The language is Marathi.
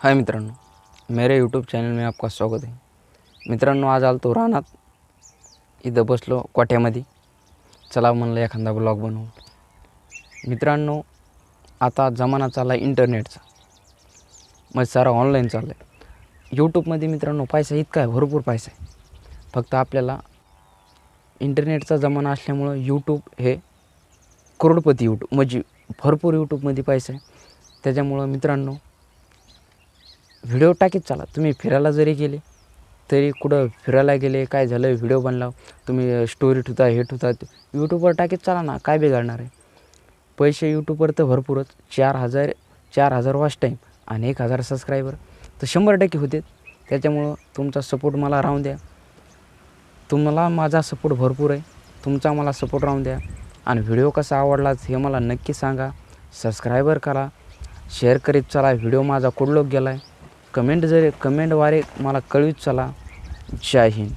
हाय मित्रांनो मेरे यूट्यूब चॅनल में आपका स्वागत आहे मित्रांनो आज आलो तो रानात. इथं बसलो कोठ्यामध्ये. चला म्हणलं एखादा ब्लॉग बनवू मित्रांनो आता जमाना चालला आहे इंटरनेटचा. मग सारा ऑनलाईन चाललं आहे यूट्यूबमध्ये मित्रांनो पैसा इतका आहे भरपूर पैसा आहे. फक्त आपल्याला इंटरनेटचा जमाना असल्यामुळं यूट्यूब हे करोडपती यूट्यूब म्हणजे भरपूर यूट्यूबमध्ये पैसा आहे. त्याच्यामुळं मित्रांनो व्हिडिओ टाकीत चला. तुम्ही फिरायला जरी गेले तरी कुठं फिरायला गेले काय झालं व्हिडिओ बनला तुम्ही स्टोरी ठेवता हे ठेवता यूट्यूबवर टाकीत चला ना काय बिघडणार आहे? पैसे यूट्यूबवर तर भरपूरच चार हजार चार हजार वॉच टाईम आणि एक हजार सबस्क्रायबर तर शंभर टक्के होते. त्याच्यामुळं तुमचा सपोर्ट मला राहून द्या. तुम्हाला माझा सपोर्ट भरपूर आहे. तुमचा मला सपोर्ट राहून द्या. आणि व्हिडिओ कसा आवडलाच हे मला नक्की सांगा. सबस्क्रायबर करा. शेअर करीत चला. व्हिडिओ माझा कुठलोक गेला आहे कमेंट जरी कमेंटद्वारे मला कळवीत चला. जय हिंद.